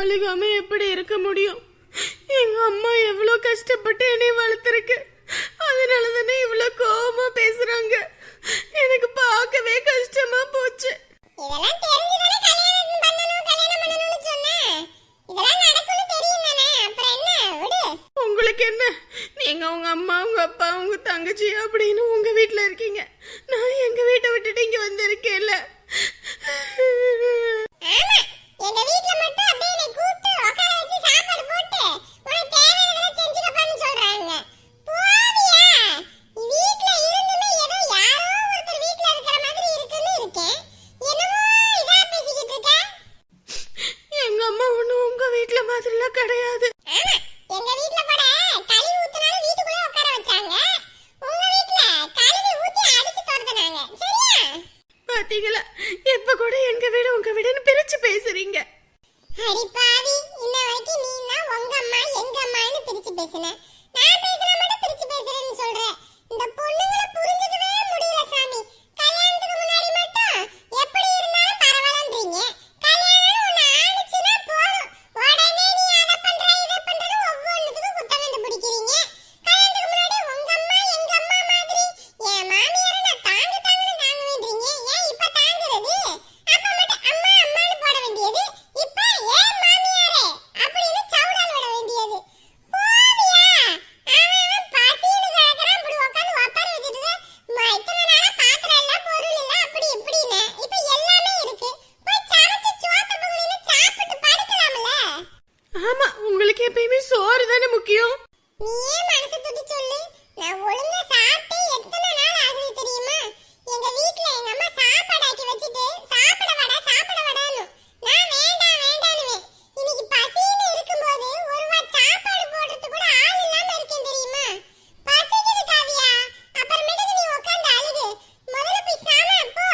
அழுகாம எப்படி இருக்க முடியும்? எங்க அம்மா எவ்வளோ கஷ்டப்பட்டு என்னை வளர்த்துருக்கு. அதனால தானே இவ்வளோ கோவமா பேசுறாங்க. எனக்கு பார்க்கவே கஷ்டமா போச்சு. உங்களுக்கு என்ன? நீங்க உங்க அம்மா உங்க அப்பா உங்க தங்கச்சி அப்படின்னு உங்க வீட்ல இருக்கீங்க. நான் எங்க வீட்டை விட்டுட்டு இங்க வந்திருக்கேன்ல. எங்க வீட்ல மட்டும் அப்படியே என்னை கூப்பிட்டு உட்கார உங்களுக்கு எப்பயுமே சோறு தானே முக்கியம்? நீயே மனசு தொட்டு சொல்லு. நான் ஒழுங்கா சாப்பிட்டு எத்தனை நாள் ஆகுது தெரியுமா? எங்க வீட்ல எங்க அம்மா சாப்பாடு ஆக்கி வச்சுட்டு சாப்பிட வாடா சாப்பிட வாடான்னு. நான் வேண்டாம் வேண்டான்னுவேன். இன்னைக்கு பசின்னு இருக்கும்போது ஒரு வா சாப்பாடு போடுறது கூட ஆள் இல்லாம இருக்கேன் தெரியுமா? பசிக்குது காவியா. அப்புறமேட்டுக்கு நீ உட்காந்து அழுகு. முதல்ல போய் சாமா போ.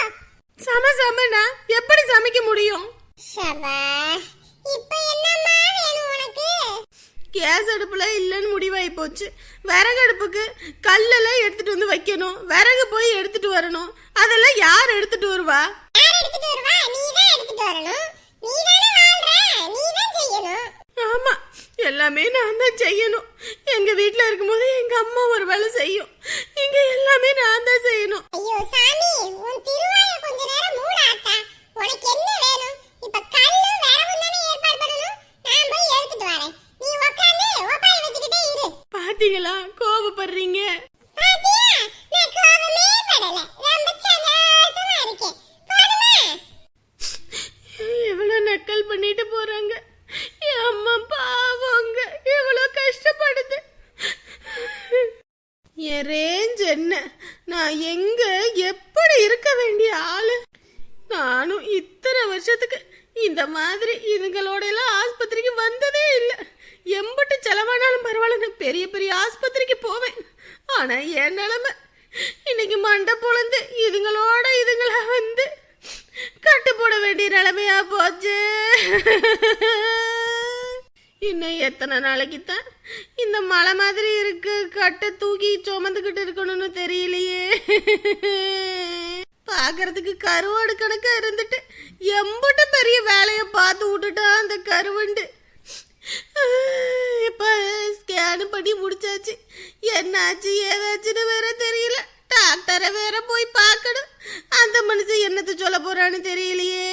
சம சமனா எப்படி சமைக்க முடியும்? சபா இப்போ என்னம்மா வேணும்? கேஸ் அடுப்புல இல்லைன்னு முடிவாகி போச்சு. விறகு அடுப்புக்கு கல்லெல்லாம் எடுத்துட்டு வந்து வைக்கணும். விறகு போய் எடுத்துட்டு வரணும். அதெல்லாம் யார் எடுத்துட்டு வருவா? ஆமா எல்லாமே நான் தான் செய்யணும். எங்க வீட்ல இருக்கும்போது எங்க அம்மா ஒரு வேலை செய்யும். இங்க எல்லாமே நான் தான் செய்யணும். ஐயோ சாமி உன் திருவாய கொஞ்ச நேரம் மூடாத்தா. உனக்கு என்ன வேணும்? இப்ப கல்லு வரவும் தானே ஏற்பாடு பண்ணணும் நான் போய் எடுத்துட்டு வரேன் நீ உட்கார்ந்து ஒப்பாரி வச்சுக்கிட்டே இரு பாத்தீங்களா கோபப்படுறீங்க பாத்தியா நான் கோபமே படல ரொம்ப சந்தோஷமா இருக்கேன் கோபப்படுறீங்க? எவ்வளவு நக்கல் பண்ணிட்டு போறாங்க. என் அம்மா பாவங்க எவ்வளவு கஷ்டப்படுது. என் ரேஞ்ச் என்ன? நான் எங்க? எப்படி இருக்க வேண்டிய ஆளு? நானும் இத்தனை வருஷத்துக்கு இந்த மாதிரி இதுங்களோட எல்லாம் ஆஸ்பத்திரிக்கு வந்ததே இல்லை. எம்பட்டு செலவானாலும் பரவாயில்ல பெரிய பெரிய ஆனா என் நிலைமை. இன்னைக்கு மண்டை பொழுந்து இதுங்களோட இதுங்களா வந்து கட்டு போட வேண்டிய நிலைமையா போச்சு. இன்னும் எத்தனை நாளைக்கு தான் இந்த மலை மாதிரி இருக்கு கட்டை தூக்கி சுமந்துக்கிட்டு இருக்கணும்னு தெரியலையே. பார்க்கறதுக்கு கருவாடு கணக்கா இருந்துட்டு எம்புட்டு பெரிய வேலையை பார்த்து விட்டுட்டான் அந்த கருவண்டு. இப்ப ஸ்கேனு பண்ணி முடிச்சாச்சு. என்னாச்சு? ஏதாச்சுன்னு வேற தெரியல. டாக்டரை வேற போய் பார்க்கணும். அந்த மனுஷன் என்னத்த சொல்ல போறான்னு தெரியலையே.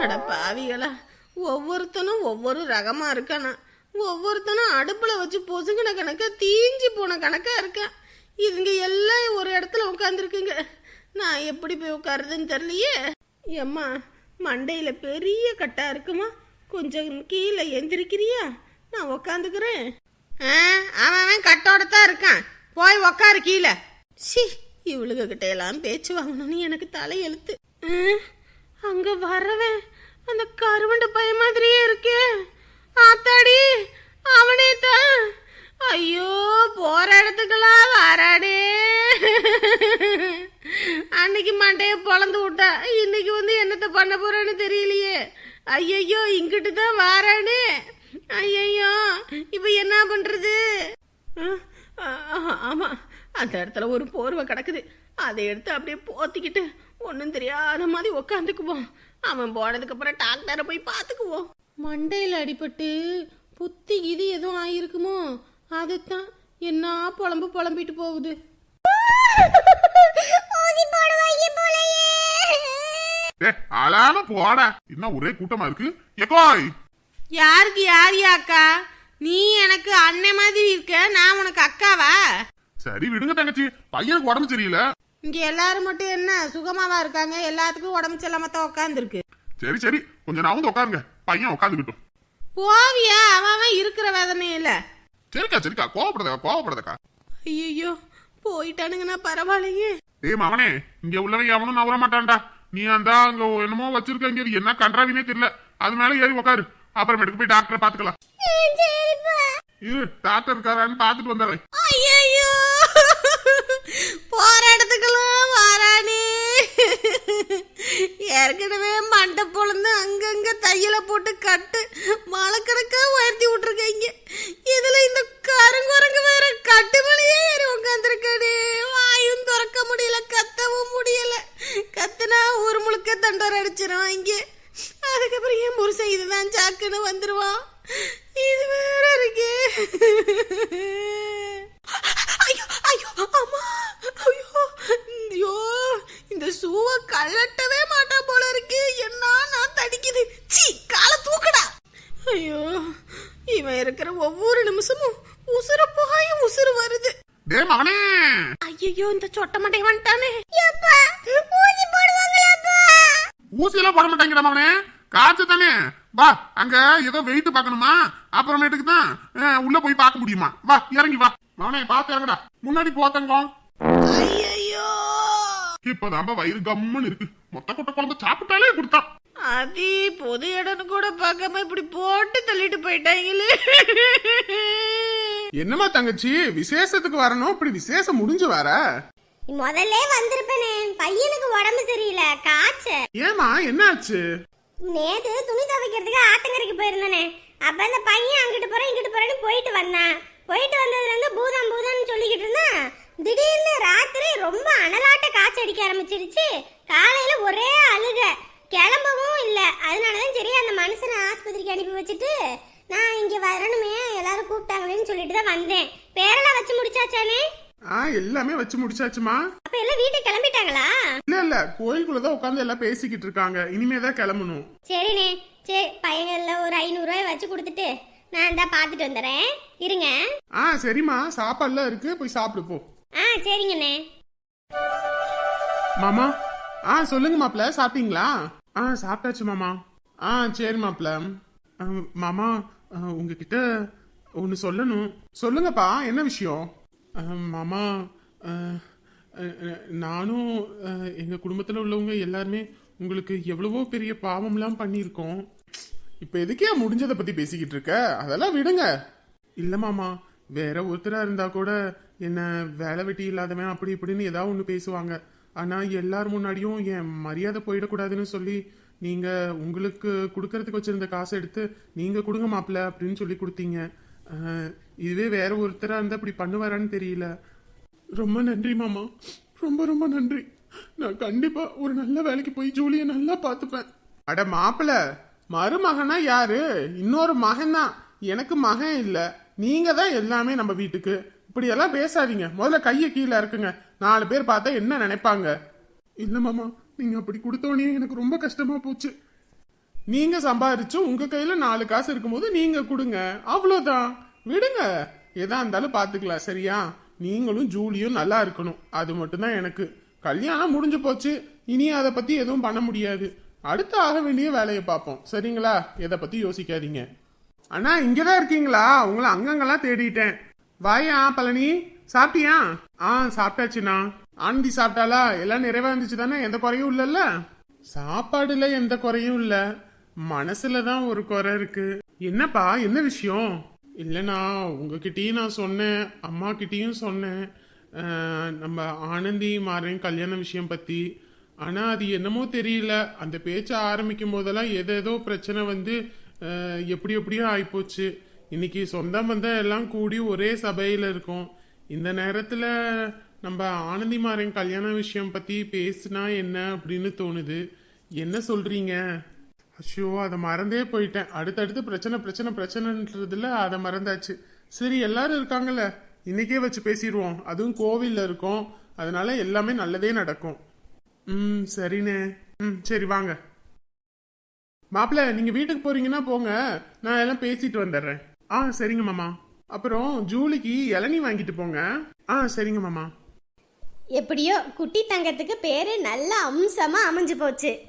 அட பாவிகளா. ஒவ்வொருத்தனும் ஒவ்வொரு ரகமா இருக்கானா. ஒவ்வொருத்தனும் அடுப்புல வச்சு பொசுங்கின கணக்கா தீஞ்சு போன கணக்கா இருக்கான் இதுங்க எல்லாம் ஒரு இடத்துல உட்காந்துருக்குங்க நான் எப்படி போய் உட்காருதுன்னு தெரியலையே. ஏம்மா மண்டையில பெரிய கட்டா இருக்குமா? கொஞ்சம் கீழே எந்திரிக்கிறியா? நான் உக்காந்துக்கிறேன். அவன் அவன் கட்டோட தான் இருக்கான். போய் உக்காரு கீழே. சி இவளுக கிட்ட எல்லாம் பேச்சு வாங்கணும்னு எனக்கு தலையெழுத்து ம், அங்க வரவன் அந்த கருவண்ட பய மாதிரியே இருக்கே. ஆத்தாடி அவனே தான் ஐயோ போற இடத்துக்கெல்லாம் வராடே அன்னைக்கு மண்டைய பொழந்து விட்டா இன்னைக்கு வந்து என்னத்த பண்ண போறேன்னு தெரியலையே. ஐயையோ இங்கிட்டு தான் வாரானே. ஐயையோ இப்ப என்ன பண்றது? அஹ், ஆமா. அந்த இடத்துல ஒரு போர்வை கிடக்குது. அதை எடுத்து அப்படியே போத்திக்கிட்டு ஒன்றும் தெரியாத மாதிரி உக்காந்துக்குவோம். அவன் போனதுக்கு அப்புறம் டாக்டரை போய் பார்த்துக்குவோம். மண்டையில் அடிபட்டு புத்தி இது எதுவும் ஆயிருக்குமோ அதுதான் என்ன புலம்பு புலம்பிட்டு போகுது. அழாம போடா. என்ன ஒரே கூட்டமா இருக்கு? எக்கோய் யாருக்கு யார் அக்கா? நீ எனக்கு அண்ணன் மாதிரி இருக்க நான் உனக்கு அக்காவா? சரி விடுங்க தங்கச்சி. பையனுக்கு உடம்பு சரியில்லை. இங்க எல்லாரும் மட்டும் என்ன சுகமாவா இருக்காங்க? எல்லாத்துக்கும் உடம்பு செல்லாம தான் உட்காந்துருக்கு சரி சரி. கொஞ்சம் நான் வந்து உட்காருங்க பையன் உட்காந்துக்கிட்டும் போவியா? அவன் இருக்கிற வேதனையில சரிக்கா சரிக்கா. கோவப்படாதக்கா கோவப்படாதக்கா ஐயோ போயிட்டானுங்கன்னா பரவாயில்லையே. டேய் மவனே இங்க உள்ளவன் எவனும் நவர மாட்டான்டா நீ அந்த அங்க என்னமோ வச்சிருக்க இங்க என்ன கன்றாவினே தெரியல. அது மேல ஏறி உட்காரு அப்புறமேட்டுக்கு போய் டாக்டரை பாத்துக்கலாம் இரு டாக்டர் இருக்காரான்னு பாத்துட்டு வந்துடுறேன். ஐயோ போற வாரானே. ஏற்கனவே மண்டை பொழுந்து அங்கங்க தையல போட்டு கட்டு மழைக்கணக்கா உயர்த்தி விட்டுருக்கீங்க. இதுல இந்த கருங்குரங்கு வேற கட்டு மணியே ஏறி உட்காந்துருக்கானே வாயும் திறக்க முடியல கத்தவும் முடியல. கத்துனா ஊர் முழுக்க தண்டோர் அடிச்சிருவாங்க. அதுக்கப்புறம் என் புருஷன் இதுதான் சாக்குன்னு வந்துருவான். இது வேற இருக்கே. ஐயோ ஐயோ அம்மா ஐயோ. ஐயோ இந்த ஷூவை கழட்டவே மாட்டா போல இருக்கு. என்ன நான் தடிக்குது? சீ காலை தூக்குடா. ஐயோ இவன் இருக்கிற ஒவ்வொரு நிமிஷமும் உசுர போய் உசுறு வருது. ஐயோ இந்த சொட்ட மண்டை வந்துட்டானே எப்பா ஊசி போடுவாங்களாப்பா ஊசி எல்லாம் போட மாட்டாங்கடா மவனே. காய்ச்ச தானே. வா அங்க ஏதோ வெயிட் பார்க்கணுமா? அப்புறமேட்டுக்கு தான் உள்ள போய் பார்க்க முடியுமா? வா இறங்கி வா. மவனே பார்த்து இறங்கடா. முன்னாடி போத்தங்கம் ஐயோ இப்பதான்பா வயிறு கம்முன்னு இருக்கு. மொத்த கொட்டை குழம்பு சாப்பிட்டாலே கொடுத்தான் அதி பொது இடம்னு கூட பார்க்காம இப்படி போட்டு தள்ளிட்டு போயிட்டாங்களே. என்னம்மா தங்கச்சி? விசேஷத்துக்கு வரணும் இப்படி விசேஷம் முடிஞ்சு வர முதல்ல வந்திருப்பேனே. பையனுக்கு உடம்பு சரியில்லை. காய்ச்ச ஏமா என்னாச்சு? நேத்து துணி துவைக்கிறதுக்கு ஆத்தங்கரைக்கு போயிருந்தானே. அப்ப அந்த பையன் அங்கிட்டு போறேன் இங்கிட்டு போறேன்னு போயிட்டு வந்தான். போயிட்டு வந்ததுல இருந்து பூதம் பூதம்னு சொல்லிக்கிட்டு இருந்தான். திடீர்னு ராத்திரி ரொம்ப அனலாட்ட காய்ச்சல் அடிக்க ஆரம்பிச்சிருச்சு. காலையில ஒரே அழுக. கிளம்பவும் இல்ல. அதனாலதான் சரி அந்த மனுஷனை ஆஸ்பத்திரிக்கு அனுப்பி வச்சுட்டு நான் இங்க வரணுமே எல்லாரும் கூப்பிட்டாங்களேன்னு சொல்லிட்டு தான் வந்தேன். பேரெல்லாம் வச்சு முடிச்சாச்சானே? ஆ எல்லாமே வச்சு முடிச்சாச்சுமா. அப்ப எல்லாம் வீட்டுக்கு கிளம்பிட்டாங்களா? இல்ல இல்ல கோயிலுக்குள்ளதான் உட்காந்து எல்லாம் பேசிக்கிட்டு இருக்காங்க. இனிமே தான் கிளம்பணும். சரிண்ணே. சரி பையன்கள்ல ஒரு ஐநூறுரூவாய் வச்சு கொடுத்துட்டு நான் தான் பார்த்துட்டு வந்துடுறேன் இருங்க. ஆ சரிம்மா. சாப்பாடுலாம் இருக்கு. போய் சாப்பிடு போ. ஆ சரிங்கண்ணே. மாமா. ஆ சொல்லுங்க மாப்ள சாப்பிட்டீங்களா? ஆ சாப்பிட்டாச்சு மாமா. ஆ சரி மாப்ள மாமா உங்ககிட்ட ஒன்று சொல்லணும். சொல்லுங்கப்பா என்ன விஷயம்? மாமா நானும் எங்கள் குடும்பத்தில் உள்ளவங்க எல்லாருமே உங்களுக்கு எவ்வளவோ பெரிய பாவம்லாம் பண்ணியிருக்கோம். இப்போ எதுக்கே முடிஞ்சதை பற்றி பேசிக்கிட்டு இருக்க? அதெல்லாம் விடுங்க. இல்லை மாமா வேற ஒருத்தராக இருந்தால் கூட என்ன வேலை வெட்டி இல்லாதவன் அப்படி இப்படின்னு ஏதாவது ஒன்று பேசுவாங்க. ஆனால் எல்லார் முன்னாடியும் என் மரியாதை போயிடக்கூடாதுன்னு சொல்லி நீங்கள் உங்களுக்கு கொடுக்கறதுக்கு வச்சுருந்த காசை எடுத்து நீங்கள் கொடுங்க மாப்பிள்ள அப்படின்னு சொல்லி கொடுத்தீங்க. இதுவே வேற ஒருத்தராக இருந்தால் இப்படி பண்ணுவாரான்னு தெரியல. ரொம்ப நன்றி மாமா. ரொம்ப ரொம்ப நன்றி. நான் கண்டிப்பாக ஒரு நல்ல வேலைக்கு போய் ஜூலியை நல்லா பார்த்துப்பேன். அட மாப்பிள மருமகனா யாரு? இன்னொரு மகன்? தான் எனக்கு மகன் இல்லை. நீங்கள் தான் எல்லாமே நம்ம வீட்டுக்கு. இப்படியெல்லாம் பேசாதீங்க. முதல்ல கையை கீழே இருக்குங்க நாலு பேர் பார்த்தா என்ன நினைப்பாங்க? இல்லை மாமா. நீங்கள் அப்படி கொடுத்தோனே எனக்கு ரொம்ப கஷ்டமாக போச்சு. நீங்கள் சம்பாதிச்சு உங்கள் கையில் நாலு காசு இருக்கும்போது நீங்கள் கொடுங்க. அவ்வளோதான் விடுங்க. எதா இருந்தாலும் பாத்துக்கலாம். சரியா? நீங்களும் ஜூலியும் நல்லா இருக்கணும். அது மட்டும்தான் எனக்கு. கல்யாணம் முடிஞ்சு போச்சு. இனி அதை பத்தி எதுவும் பண்ண முடியாது. அடுத்து ஆக வேண்டிய வேலையை பார்ப்போம். சரிங்களா? எதை பத்தி யோசிக்காதீங்க. அண்ணா இங்கதான் இருக்கீங்களா? உங்களை அங்கங்கெல்லாம் தேடிட்டேன். வாயா பழனி. சாப்பிட்டியா? ஆ சாப்பிட்டாச்சுண்ணா. ஆண்டி சாப்பிட்டாளா? எல்லாம் நிறைவா இருந்துச்சு தானே எந்த குறையும் இல்லைல்ல? சாப்பாடுல எந்த குறையும் இல்ல. மனசுல தான் ஒரு குறை இருக்கு. என்னப்பா? என்ன விஷயம்? இல்லைண்ணா உங்ககிட்டயும் நான் சொன்னேன் அம்மா கிட்டேயும் சொன்னேன் நம்ம ஆனந்தி மாறன் கல்யாண விஷயம் பத்தி. ஆனா அது என்னமோ தெரியல. அந்த பேச்ச ஆரம்பிக்கும் போதெல்லாம் எதேதோ பிரச்சனை வந்து எப்படி எப்படியோ ஆயிப்போச்சு. இன்னைக்கு சொந்த பந்தம் எல்லாம் கூடி ஒரே சபையில இருக்கும். இந்த நேரத்துல நம்ம ஆனந்தி மாறன் கல்யாண விஷயம் பத்தி பேசுனா என்ன அப்படின்னு தோணுது? என்ன சொல்றீங்க? அஷோ அதை மறந்தே போயிட்டேன். அடுத்தடுத்து பிரச்சனை பிரச்சனை பிரச்சனைன்றதுல அதை மறந்தாச்சு. சரி எல்லாரும் இருக்காங்கல்ல. இன்னைக்கே வச்சு பேசிடுவோம். அதுவும் கோவிலில் இருக்கோம். அதனால எல்லாமே நல்லதே நடக்கும். ம் சரிண்ணே. ம் சரி வாங்க. மாப்பிள்ள நீங்கள் வீட்டுக்கு போறீங்கன்னா போங்க. நான் எல்லாம் பேசிட்டு வந்துடுறேன். ஆ சரிங்க மாமா. அப்புறம் ஜூலிக்கு இளநீ வாங்கிட்டு போங்க. ஆ சரிங்க மாமா. எப்படியோ குட்டி தங்கத்துக்கு பேரு நல்ல அம்சமா அமைஞ்சு போச்சு.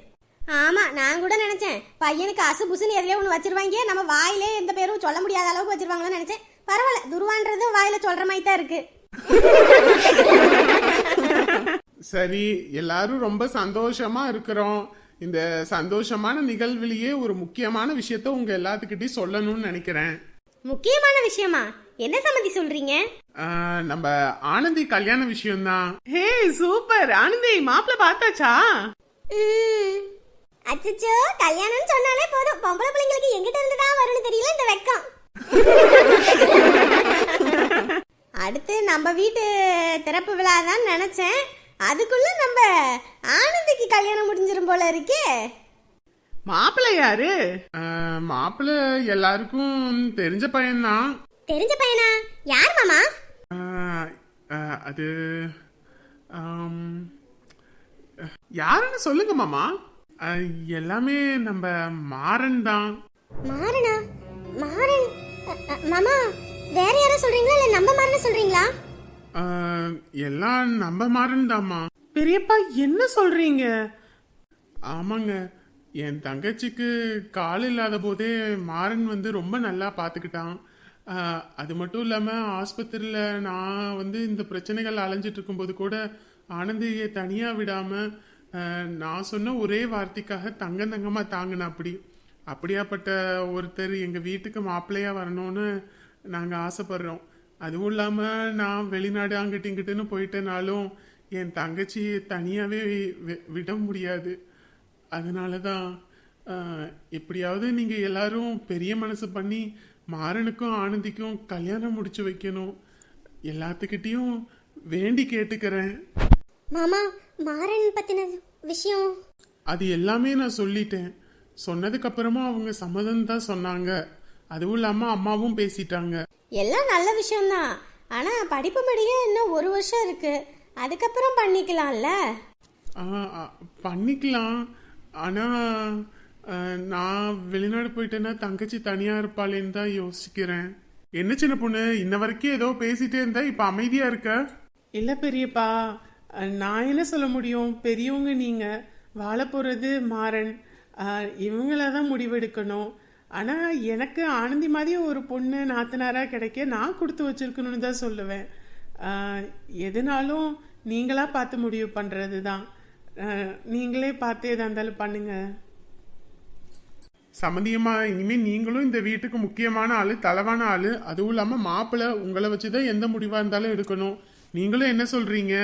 ஆமா நான் கூட நினைச்சேன். பையனுக்கு அசு புசுன்னு எதுலயே ஒன்று வச்சிருவாங்க. நம்ம வாயிலே எந்த பேரும் சொல்ல முடியாத அளவுக்கு வச்சிருவாங்களோன்னு நினைச்சேன். பரவாயில்ல துருவான்றது வாயில சொல்ற மாதிரி தான் இருக்கு. சரி எல்லாரும் ரொம்ப சந்தோஷமா இருக்கிறோம். இந்த சந்தோஷமான நிகழ்விலேயே ஒரு முக்கியமான விஷயத்த உங்க எல்லாத்துக்கிட்டையும் சொல்லணும்னு நினைக்கிறேன். முக்கியமான விஷயமா? என்ன சம்மதி சொல்றீங்க? நம்ம ஆனந்தி கல்யாண விஷயம்தான். ஹே சூப்பர். ஆனந்தி மாப்பிள்ள பார்த்தாச்சா? அச்சச்சோ கல்யாணம்னு சொன்னாலே போதும். பொம்பளை பிள்ளைங்களுக்கு எங்கிட்ட இருந்து தான் வரும்னு தெரியல இந்த வெக்கம். அடுத்து நம்ம வீட்டு திறப்பு விழா தான் நினைச்சேன். அதுக்குள்ள நம்ம ஆனந்திக்கு கல்யாணம் முடிஞ்சிரும் போல இருக்கே. மாப்பிள்ள யாரு? ஆ, மாப்பிள்ளை எல்லாருக்கும் தெரிஞ்ச பையன்தான். தெரிஞ்ச பையனா? யார் மாமா? ஆ, ஆ, அது ஆம், யாருன்னு சொல்லுங்க மாமா. எல்லாமே நம்ம மாறன் தான். மாறனா? மாறன்? மாமா வேற யாரோ சொல்றீங்களா? இல்ல நம்ம மாறன சொல்றீங்களா? எல்லாம் நம்ம மாறன் தாம்மா. பெரியப்பா என்ன சொல்றீங்க? ஆமாங்க என் தங்கச்சிக்கு கால் இல்லாத போதே மாறன் வந்து ரொம்ப நல்லா பார்த்துக்கிட்டான் அது மட்டும் இல்லாமல் ஆஸ்பத்திரியில் நான் வந்து இந்த பிரச்சனைகள் அலைஞ்சிட்டு இருக்கும்போது கூட ஆனந்தியை தனியாக விடாமல் நான் சொன்ன ஒரே வார்த்தைக்காக தங்க தங்கமாக தாங்கின அப்படி. அப்படியாப்பட்ட ஒருத்தர் எங்கள் வீட்டுக்கு மாப்பிள்ளையாக வரணும்னு நாங்கள் ஆசைப்படுறோம். அதுவும் இல்லாமல் நான் வெளிநாடு அங்கிட்டு இங்கிட்டுன்னு போயிட்டனாலும் என் தங்கச்சி தனியாகவே விட முடியாது. அதனால தான் எப்படியாவது நீங்கள் எல்லாரும் பெரிய மனசு பண்ணி மாறனுக்கும் ஆனந்திக்கும் கல்யாணம் முடிச்சு வைக்கணும். எல்லாத்துக்கிட்டேயும் வேண்டி கேட்டுக்கிறேன். மாமா மாறன் பத்தின விஷயம். அது எல்லாமே நான் சொல்லிட்டேன். சொன்னதுக்கு அப்புறமா அவங்க சம்மதம் தான் சொன்னாங்க. அதுவும் இல்லாமல் அம்மாவும் பேசிட்டாங்க. எல்லாம் நல்ல விஷயம்தான். ஆனா படிப்பு முடிய இன்னும் ஒரு வருஷம் இருக்கு. அதுக்கப்புறம் பண்ணிக்கலாம்ல? ஆ, ஆ, பண்ணிக்கலாம். ஆனால் நான் வெளிநாடு போயிட்டேன்னா தங்கச்சி தனியாக இருப்பாளேன்னு தான் யோசிக்கிறேன். என்ன சின்ன பொண்ணு? இன்ன வரைக்கும் ஏதோ பேசிட்டே இருந்தா இப்போ அமைதியாக இருக்க? இல்ல பெரியப்பா. நான் என்ன சொல்ல முடியும்? பெரியவங்க நீங்கள் வாழ போகிறது மாறன். இவங்கள தான் முடிவெடுக்கணும். ஆனால் எனக்கு ஆனந்தி மாதிரி ஒரு பொண்ணு நாத்தனாராக கிடைக்க நான் கொடுத்து வச்சுருக்கணும்னு தான் சொல்லுவேன். எதுனாலும் நீங்களாக பார்த்து முடிவு பண்ணுறது தான் நீங்களே பார்த்து எதாக இருந்தாலும் பண்ணுங்கள் சம்மந்தியமாக இனிமேல் நீங்களும் இந்த வீட்டுக்கு முக்கியமான ஆள் தலைவான ஆள். அதுவும் இல்லாமல் மாப்பிள்ளை உங்களை வச்சு தான் எந்த முடிவாக இருந்தாலும் எடுக்கணும். நீங்களும் என்ன சொல்கிறீங்க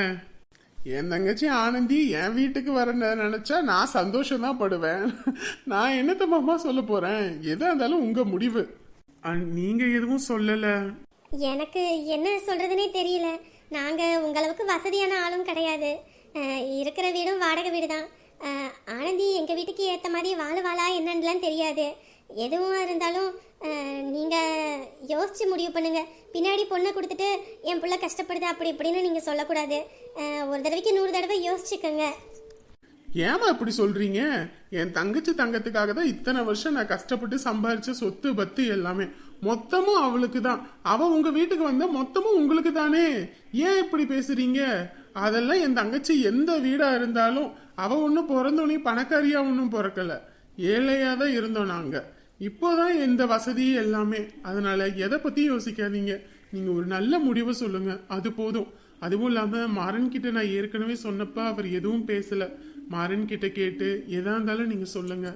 என் தங்கச்சி ஆனந்தி என் வீட்டுக்கு வர நினச்சா நான் சந்தோஷம் தான் படுவேன். நான் என்னத்த மாமா சொல்ல போகிறேன் எதாக இருந்தாலும் உங்கள் முடிவு. நீங்கள் எதுவும் சொல்லலை? எனக்கு என்ன சொல்கிறதுனே தெரியல. நாங்கள் உங்களவுக்கு வசதியான ஆளும் கிடையாது. இருக்கிற வீடும் வாடகை வீடு தான் ஆனந்தி எங்கள் வீட்டுக்கு ஏற்ற மாதிரி வாழுவாளா என்னன்னுலாம் தெரியாது. எதுவும் இருந்தாலும் நீங்கள் யோசித்து முடிவு பண்ணுங்கள் பின்னாடி பொண்ணை கொடுத்துட்டு என் பிள்ளை கஷ்டப்படுது அப்படி இப்படின்னு நீங்கள் சொல்லக்கூடாது. ஒரு தடவைக்கு நூறு தடவை யோசிச்சுக்கோங்க. ஏமா இப்படி சொல்றீங்க? என் தங்கச்சி தங்கத்துக்காக தான் இத்தனை வருஷம் நான் கஷ்டப்பட்டு சம்பாரிச்ச சொத்து பத்து எல்லாமே. மொத்தமும் அவளுக்கு தான். அவ உங்க வீட்டுக்கு வந்த மொத்தமும் உங்களுக்கு தானே? ஏன் இப்படி பேசுறீங்க? அதெல்லாம் என் தங்கச்சி எந்த வீடா இருந்தாலும் அவ ஒன்றும் பிறந்தோனே பணக்காரியா ஒன்றும் பிறக்கல. ஏழையா தான் இருந்தோம் நாங்கள் இப்போதான் எந்த வசதி எல்லாமே. அதனால எதை பத்தியும் யோசிக்காதீங்க. நீங்க ஒரு நல்ல முடிவு சொல்லுங்க. அது போதும். அதுவும் இல்லாம மாறன் கிட்ட நான் ஏற்கனவே சொன்னப்ப அவர் எதுவும் பேசல. மாறன் கிட்ட கேட்டு எதா இருந்தாலும் நீங்க சொல்லுங்க.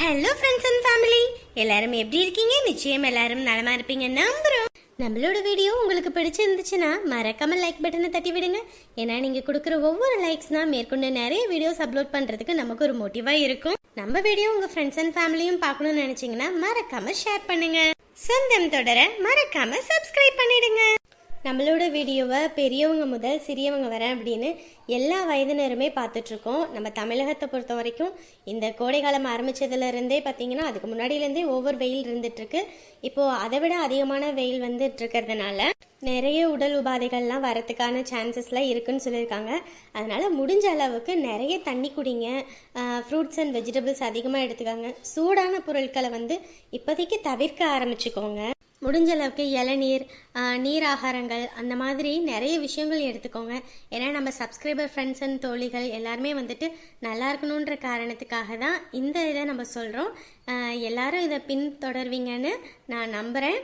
ஹலோ ஃப்ரெண்ட்ஸ் அண்ட் ஃபேமிலி எல்லாரும் எப்படி இருக்கீங்க? நிச்சயம் எல்லாரும் நலமா இருப்பீங்க. நம்புறோம். நம்மளோட வீடியோ உங்களுக்கு பிடிச்சிருந்துச்சுன்னா மறக்காம லைக் பட்டனை தட்டி விடுங்க. ஏன்னா நீங்க கொடுக்குற ஒவ்வொரு லைக்ஸ் தான் மேற்கொண்டு நிறைய வீடியோஸ் அப்லோட் பண்றதுக்கு நமக்கு ஒரு மோட்டிவா இருக்கும். நம்ம வீடியோ உங்கள் ஃப்ரெண்ட்ஸ் அண்ட் ஃபேமிலியும் பார்க்கணும்னு நினச்சிங்கன்னா மறக்காமல் ஷேர் பண்ணுங்கள் சொந்தம் தொடர மறக்காமல் சப்ஸ்கிரைப் பண்ணிடுங்க. நம்மளோட வீடியோவை பெரியவங்க முதல் சிறியவங்க வர அப்படின்னு எல்லா வயதினருமே பார்த்துட்ருக்கோம். நம்ம தமிழகத்தை பொறுத்த வரைக்கும் இந்த கோடைக்காலம் ஆரம்பித்ததுலேருந்தே பார்த்தீங்கன்னா அதுக்கு முன்னாடியிலேருந்தே ஒவ்வொரு வெயில் இருந்துகிட்ருக்கு இப்போது அதை விட அதிகமான வெயில் வந்துட்டுருக்கிறதுனால நிறைய உடல் உபாதைகள்லாம் வரத்துக்கான சான்சஸ்லாம் இருக்குன்னு சொல்லியிருக்காங்க. அதனால் முடிஞ்ச அளவுக்கு நிறைய தண்ணி குடிங்க. ஃப்ரூட்ஸ் அண்ட் வெஜிடபிள்ஸ் அதிகமாக எடுத்துக்காங்க. சூடான பொருட்களை வந்து இப்போதைக்கு தவிர்க்க ஆரம்பிச்சுக்கோங்க. முடிஞ்ச அளவுக்கு இளநீர் நீர் ஆகாரங்கள் அந்த மாதிரி நிறைய விஷயங்கள் எடுத்துக்கோங்க. ஏன்னா நம்ம சப்ஸ்கிரைபர் ஃப்ரெண்ட்ஸ் அண்ட் தோழிகள் எல்லாருமே வந்துட்டு நல்லா இருக்கணுன்ற காரணத்துக்காக தான் இந்த இதை நம்ம சொல்கிறோம் எல்லாரும் இதை பின்தொடர்வீங்கன்னு நான் நம்புகிறேன்